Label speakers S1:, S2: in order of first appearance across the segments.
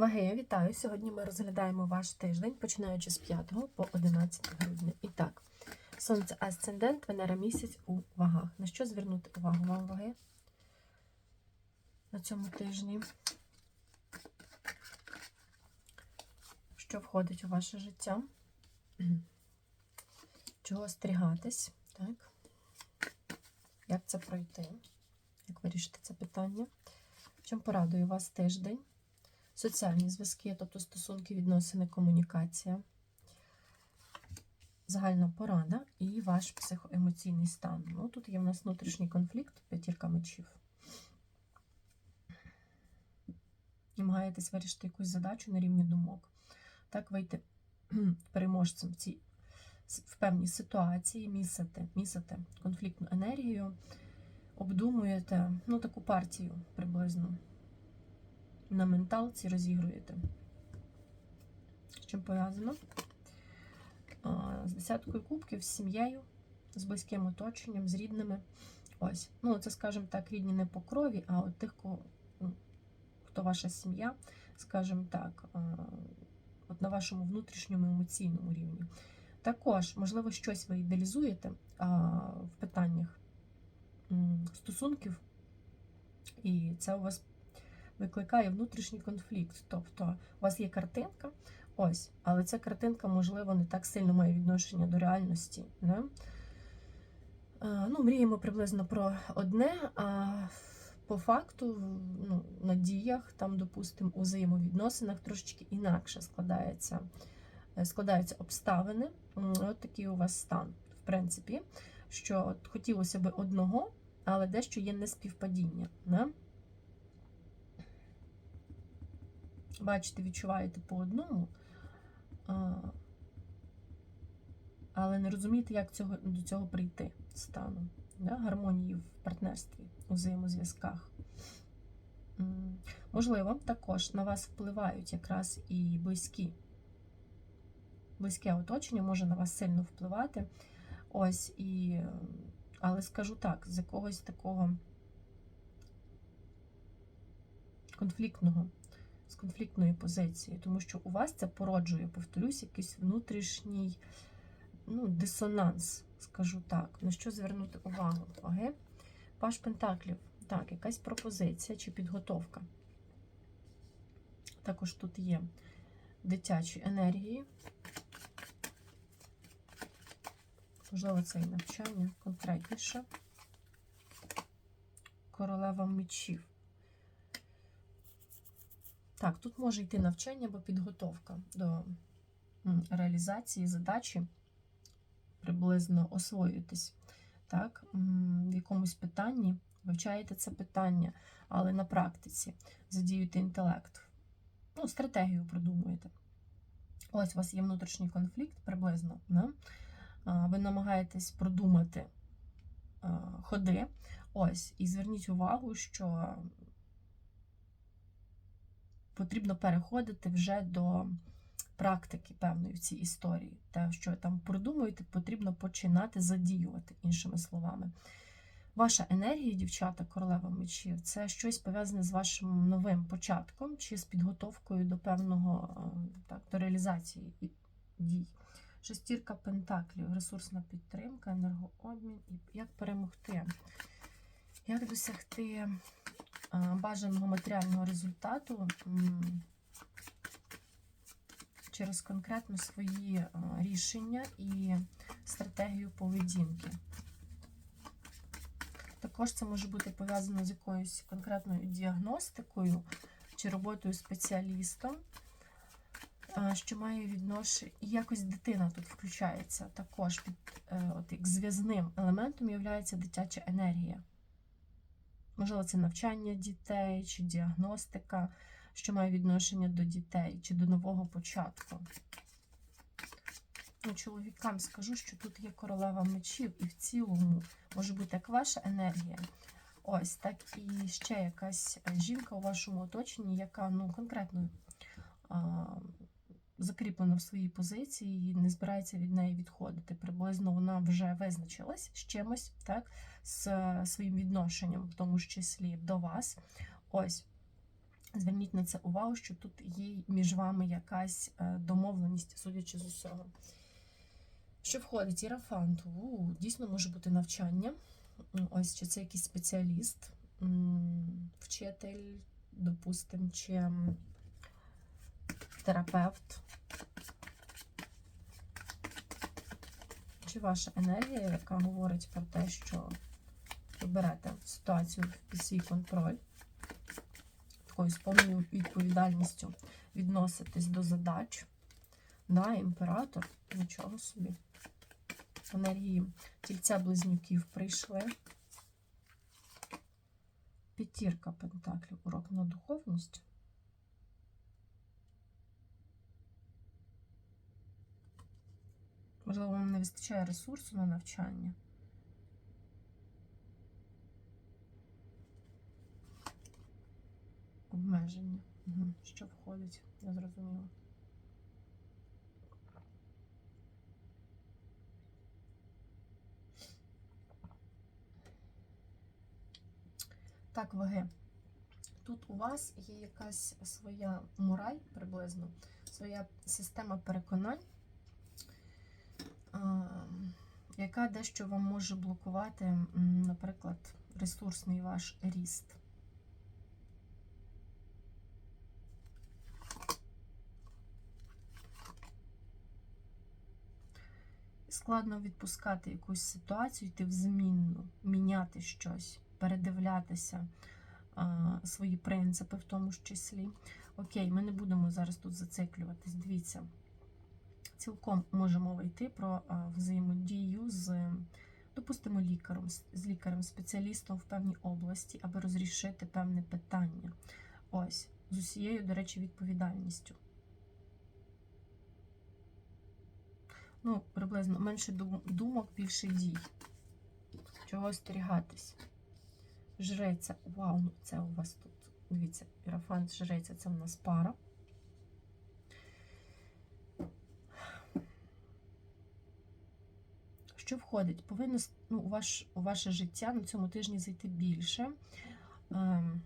S1: Ваги, вітаю! Сьогодні ми розглядаємо ваш тиждень, починаючи з 5 по 11 грудня. І так, сонце асцендент, Венера місяць у вагах. На що звернути увагу вам ваги на цьому тижні? Що входить у ваше життя? Чого остерігатись? Так? Як це пройти? Як вирішити це питання? Чим порадує вас тиждень? Соціальні зв'язки, тобто стосунки, відносини, комунікація, загальна порада і ваш психоемоційний стан. Ну, тут є в нас внутрішній конфлікт, п'ятірка мечів. Намагаєтесь вирішити якусь задачу на рівні думок. Так вийти переможцем в цій в певній ситуації, місите, місите конфліктну енергію, обдумуєте ну, таку партію приблизно на менталці розігруєте. З чим пов'язано? З десяткою кубків, з сім'єю, з близьким оточенням, з рідними. Ось. Ну, це, скажімо так, рідні не по крові, а от тих, ну, хто ваша сім'я, скажімо так, от на вашому внутрішньому емоційному рівні. Також, можливо, щось ви ідеалізуєте в питаннях стосунків, і це у вас викликає внутрішній конфлікт. Тобто у вас є картинка, ось, але ця картинка, можливо, не так сильно має відношення до реальності. Не? Ну, Мріємо приблизно про одне, а по факту, ну, на діях, там, допустимо, у взаємовідносинах трошечки інакше складається, е, складаються обставини. От такий у вас стан, в принципі, що от хотілося б одного, але дещо є неспівпадіння. Не? Бачите, відчуваєте по одному, але не розумієте, як цього, до цього прийти стану. Да? Гармонії в партнерстві, у взаємозв'язках. Можливо, також на вас впливають якраз і близькі. Близьке оточення може на вас сильно впливати. Ось і, але скажу так, з якогось такого конфліктного з конфліктної позиції, тому що у вас це породжує, повторюсь, якийсь внутрішній ну, дисонанс, скажу так. На що звернути увагу? Ваги? Паш Пентаклів. Так, якась пропозиція чи підготовка. Також тут є дитячі енергії. Можливо, це і навчання конкретніше. Королева мечів. Так, тут може йти навчання або підготовка до реалізації задачі, приблизно освоюєтесь. Так, в якомусь питанні вивчаєте це питання, але на практиці задіюєте інтелект. Ну, стратегію продумуєте. Ось у вас є внутрішній конфлікт приблизно. Не? Ви намагаєтесь продумати ходи. Ось, і зверніть увагу, що потрібно переходити вже до практики певної в цій історії. Те, що там продумуєте, потрібно починати задіювати, іншими словами. Ваша енергія, дівчата, королева мечів, це щось пов'язане з вашим новим початком чи з підготовкою до певного так, до реалізації дій. Шестірка пентаклів, ресурсна підтримка, енергообмін і як перемогти. Як досягти бажаного матеріального результату через конкретно свої рішення і стратегію поведінки. Також це може бути пов'язано з якоюсь конкретною діагностикою чи роботою спеціалістом, що має відношення, і якось дитина тут включається. Також під е, от, як зв'язним елементом є дитяча енергія. Можливо, це навчання дітей, чи діагностика, що має відношення до дітей, чи до нового початку. Ну, Чоловікам скажу, що тут є королева мечів, і в цілому може бути як ваша енергія. Ось, так і ще якась жінка у вашому оточенні, яка ну, конкретно а, закріплена в своїй позиції і не збирається від неї відходити. Приблизно вона вже визначилась з чимось, так, з своїм відношенням, в тому ж числі до вас. Ось. Зверніть на це увагу, що тут є між вами якась е, домовленість, судячи з усього. Що входить? Ірафант. Дійсно може бути навчання. Ось чи це якийсь спеціаліст, вчитель, допустим, чи терапевт. Чи ваша енергія, яка говорить про те, що ви берете ситуацію під свій контроль, такою з повною відповідальністю відноситесь до задач. Да, імператор, нічого собі. Енергії тільця близнюків прийшли. П'ятірка пентаклів, урок на духовність. Можливо, вам не вистачає ресурсу на навчання. Обмеження. Що входить? Я зрозуміла. Так, ваги. Тут у вас є якась своя мораль приблизно, своя система переконань, яка дещо вам може блокувати, наприклад, ресурсний ваш ріст. Складно відпускати якусь ситуацію, йти в змінну, міняти щось, передивлятися а, свої принципи в тому ж числі. Окей, ми не будемо зараз тут зациклюватись. Дивіться, цілком може мова йти про взаємодію з, допустимо, лікарем, з- з лікарем-спеціалістом в певній області, аби розрішити певне питання. Ось, з усією, до речі, відповідальністю. Ну, приблизно менше думок, більше дій. Чого остерігатись? Жреця. Вау, ну це у вас тут. Дивіться, Ірафант жреця це в нас пара. Що входить? Повинно ну, у, ваш, у ваше життя на цьому тижні зайти більше ем,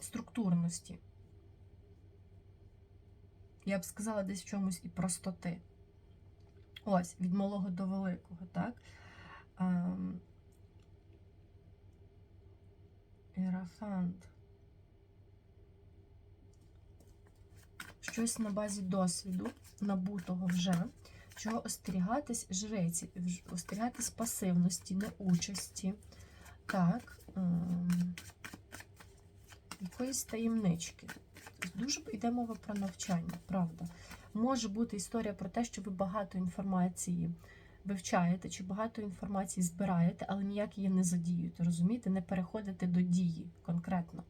S1: структурності. Я б сказала, десь в чомусь і простоти. Ось, від малого до великого, так? Ем, Ерафант. Щось на базі досвіду, набутого вже. Чого остерігатись жреці, вж- остерігатись пасивності, неучасті. Так. ем, Якоїсь таємнички. Дуже йде мова про навчання, правда. Може бути історія про те, що ви багато інформації вивчаєте чи багато інформації збираєте, але ніяк її не задіюєте, розумієте? Не переходите до дії конкретно.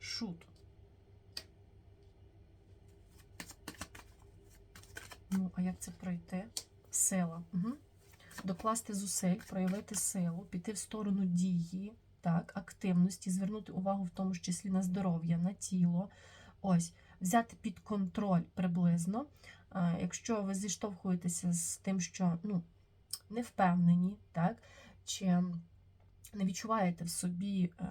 S1: Шут. Ну, а як це пройти? Сила. Угу. Докласти зусиль, проявити силу, піти в сторону дії, так, активності, звернути увагу в тому числі на здоров'я, на тіло. Ось, взяти під контроль приблизно. Якщо ви зіштовхуєтеся з тим, що ну, не впевнені, так, чи не відчуваєте в собі е,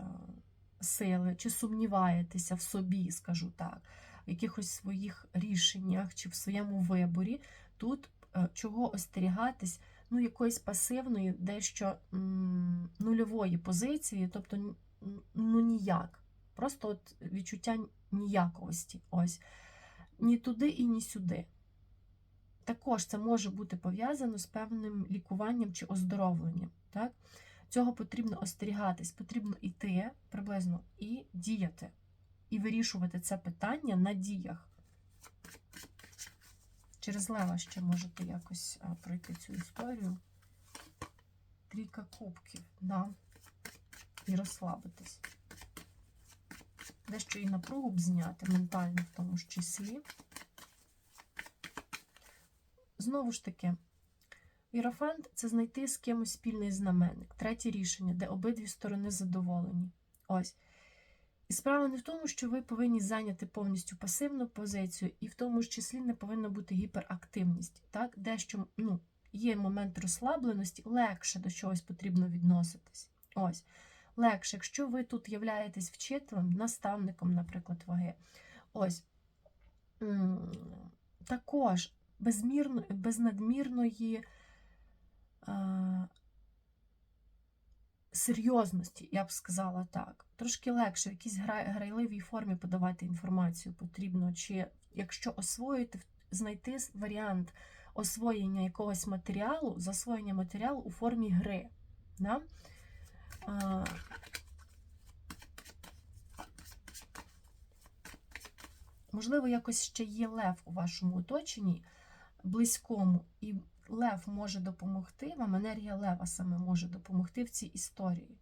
S1: сили, чи сумніваєтеся в собі, скажу так, в якихось своїх рішеннях чи в своєму виборі, тут е, чого остерігатись, ну, якоїсь пасивної, дещо м, нульової позиції, тобто ну ніяк. Просто от відчуття ніяковості. Ось. Ні туди і ні сюди. Також це може бути пов'язано з певним лікуванням чи оздоровленням. Так? Цього потрібно остерігатись, потрібно йти приблизно і діяти, і вирішувати це питання на діях. Через лева ще можете якось пройти цю історію. Трійка кубків, да. і розслабитись. Дещо і напругу б зняти, ментально в тому ж числі. Знову ж таки, Іерофант – це знайти з кимось спільний знаменник. Третє рішення, де обидві сторони задоволені. Ось. І справа не в тому, що ви повинні зайняти повністю пасивну позицію, і в тому ж числі не повинна бути гіперактивність. Так? Дещо ну, є момент розслабленості, легше до чогось потрібно відноситись. Ось. легше, якщо ви тут являєтесь вчителем, наставником, наприклад, ваги. Ось також без надмірної а, серйозності, я б сказала так. Трошки легше, в якійсь гра- грайливій формі подавати інформацію потрібно, чи якщо освоїти, знайти варіант освоєння якогось матеріалу, засвоєння матеріалу у формі гри. Да? А, Можливо, якось ще є лев у вашому оточенні, близькому, і лев може допомогти вам, енергія лева саме може допомогти в цій історії.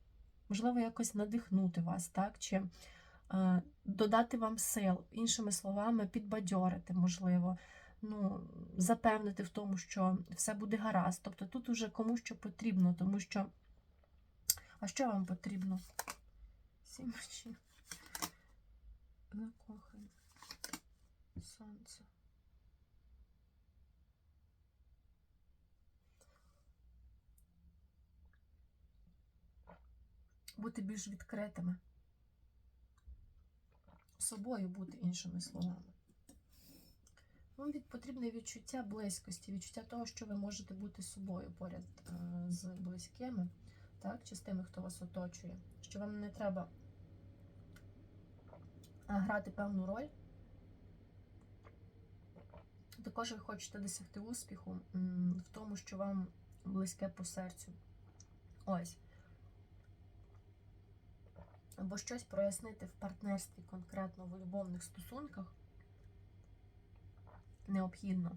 S1: Можливо, якось надихнути вас, так? Чи е, додати вам сил, іншими словами, підбадьорити, можливо, ну, запевнити в тому, що все буде гаразд. Тобто тут уже кому що потрібно, тому що. А що вам потрібно? Сім мечів. Закохані. Сонце. Бути більш відкритими. Собою бути, іншими словами. Вам потрібне відчуття близькості, відчуття того, що ви можете бути собою поряд е, з близькими, так, чи з тими, хто вас оточує. Що вам не треба е, грати певну роль. Також ви хочете досягти успіху в тому, що вам близьке по серцю. Ось. Або щось прояснити в партнерстві, конкретно в любовних стосунках. Необхідно.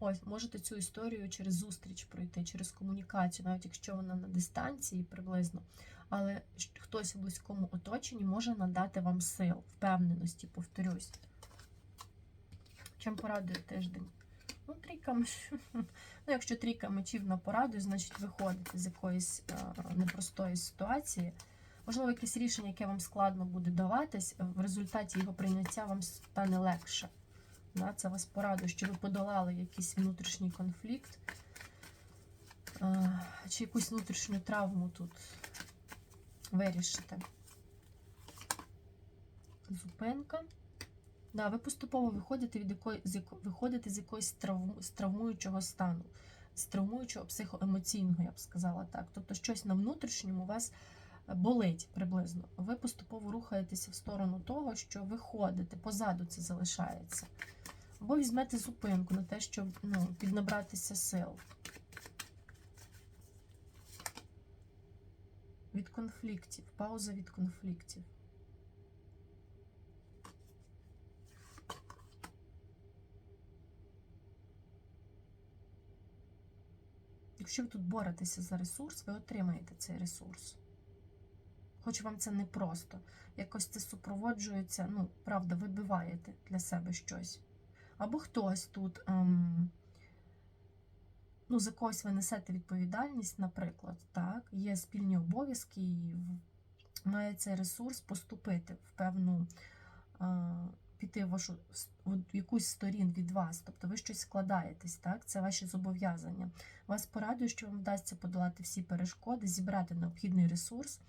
S1: Ось, можете цю історію через зустріч пройти, через комунікацію, навіть якщо вона на дистанції приблизно. Але хтось у близькому оточенні може надати вам сил, впевненості, повторюсь. Чим порадує тиждень? Ну, трійка. Ну, якщо трійка мечів на пораду, значить виходите з якоїсь е, непростої ситуації. Можливо, якесь рішення, яке вам складно буде даватись, в результаті його прийняття вам стане легше. Це вас порадує, що ви подолали якийсь внутрішній конфлікт, чи якусь внутрішню травму тут вирішите. Зупинка. Да, ви поступово виходите, від якої, з яко, виходите з якоїсь травм, з травмуючого стану, з травмуючого психоемоційного, я б сказала так. Тобто щось на внутрішньому у вас болить приблизно. Ви поступово рухаєтеся в сторону того, що виходите, позаду це залишається. Або візьмете зупинку на те, щоб ну, піднабратися сил. Від конфліктів, пауза від конфліктів. Якщо ви тут боретеся за ресурс, ви отримаєте цей ресурс. Хоч вам це не просто. Якось це супроводжується, ну, правда, вибиваєте для себе щось. Або хтось тут, ем, ну, за когось ви несете відповідальність, наприклад, так, є спільні обов'язки, і має цей ресурс поступити в певну, е, піти в вашу в якусь сторін від вас. Тобто ви щось складаєтесь, так? Це ваші зобов'язання. Вас порадує, що вам вдасться подолати всі перешкоди, зібрати необхідний ресурс.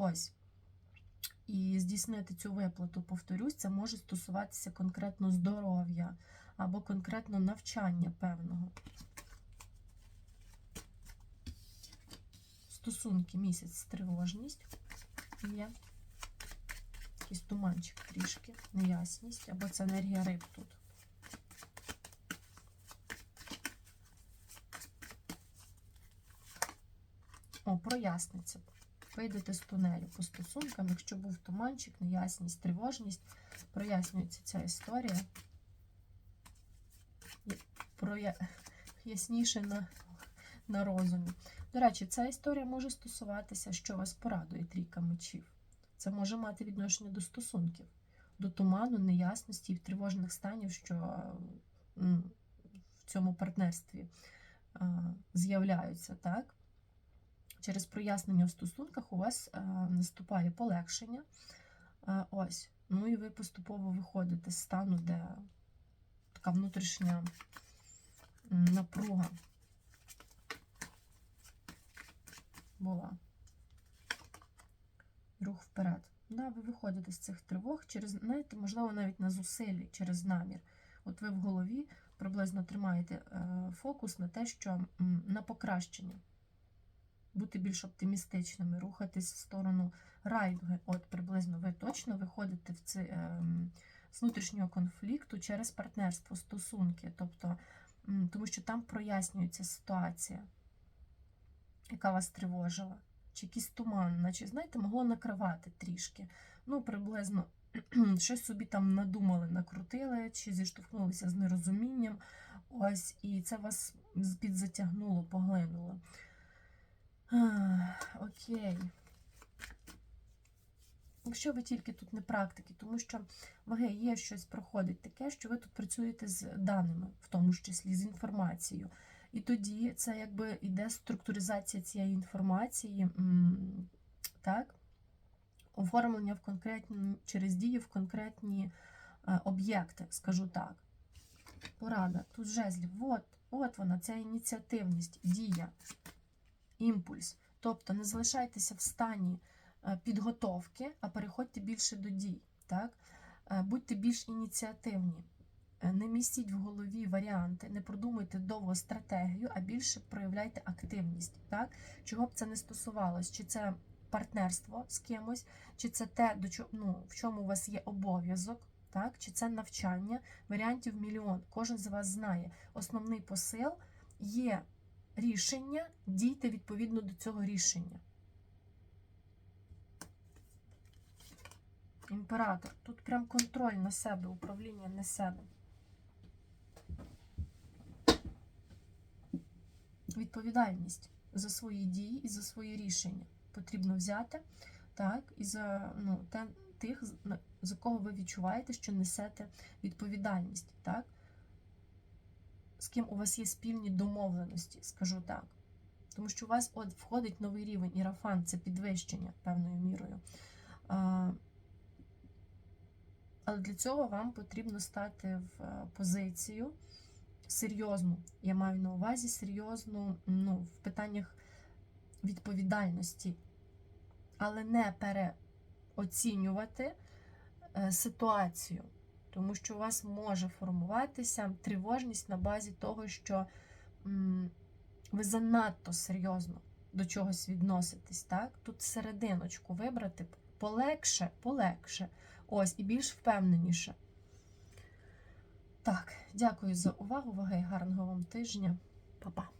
S1: Ось. І здійснити цю виплату, повторюсь, це може стосуватися конкретно здоров'я або конкретно навчання певного. Стосунки місяць, тривожність є. Якийсь туманчик трішки, неясність, або це енергія риб тут. О, проясниться. Вийдете з тунелю по стосункам, якщо був туманчик, неясність, тривожність, прояснюється ця історія. Проя... Ясніше на, на розумі. До речі, ця історія може стосуватися, що вас порадує трійка мечів. Це може мати відношення до стосунків, до туману, неясності і тривожних станів, що в цьому партнерстві з'являються, так? Через прояснення в стосунках у вас а, наступає полегшення. А, ось. Ну і ви поступово виходите з стану, де така внутрішня напруга була. рух вперед. Да, ви виходите з цих тривог через, знаєте, можливо, навіть на зусиллі, через намір. От ви в голові приблизно тримаєте е, фокус на те, що на покращення. Бути більш оптимістичними, рухатись в сторону райдуги. От приблизно ви точно виходите в це, ем, з внутрішнього конфлікту через партнерство, стосунки. Тобто, тому що там прояснюється ситуація, яка вас тривожила, чи якийсь туман, наче, знаєте, могло накривати трішки. Ну, приблизно щось собі там надумали, накрутили, чи зіштовхнулися з нерозумінням. Ось, і це вас підзатягнуло, поглинуло. Окей. Якщо ви тільки тут не практики, тому що ваги є щось проходить таке, що ви тут працюєте з даними, в тому числі з інформацією. І тоді це якби йде структуризація цієї інформації, так? оформлення в конкретні, через дії в конкретні е, об'єкти, скажу так. Порада, тут жезлів, от, от вона, ця ініціативність, дія, імпульс. Тобто не залишайтеся в стані е, підготовки, а переходьте більше до дій. Так? Е, Будьте більш ініціативні. Е, Не містіть в голові варіанти, не продумуйте довго стратегію, а більше проявляйте активність. Так? Чого б це не стосувалось? Чи це партнерство з кимось, чи це те, до чого, ну, в чому у вас є обов'язок, так? чи це навчання, варіантів мільйон. Кожен з вас знає. Основний посил є рішення, дійте відповідно до цього рішення. Імператор. Тут прям контроль на себе, управління на себе. Відповідальність за свої дії і за свої рішення потрібно взяти, так, і за ну, тих, за кого ви відчуваєте, що несете відповідальність, так? З ким у вас є спільні домовленості, скажу так. Тому що у вас от входить новий рівень ірафан, це підвищення певною мірою. А, але для цього вам потрібно стати в е, позицію серйозну. Я маю на увазі серйозну ну, в питаннях відповідальності, але не переоцінювати е, ситуацію, тому що у вас може формуватися тривожність на базі того, що ви занадто серйозно до чогось відноситесь. Так? Тут серединочку вибрати полегше, полегше. Ось, і більш впевненіше. Так, дякую за увагу. Ваги, гарного вам тижня. Па-па.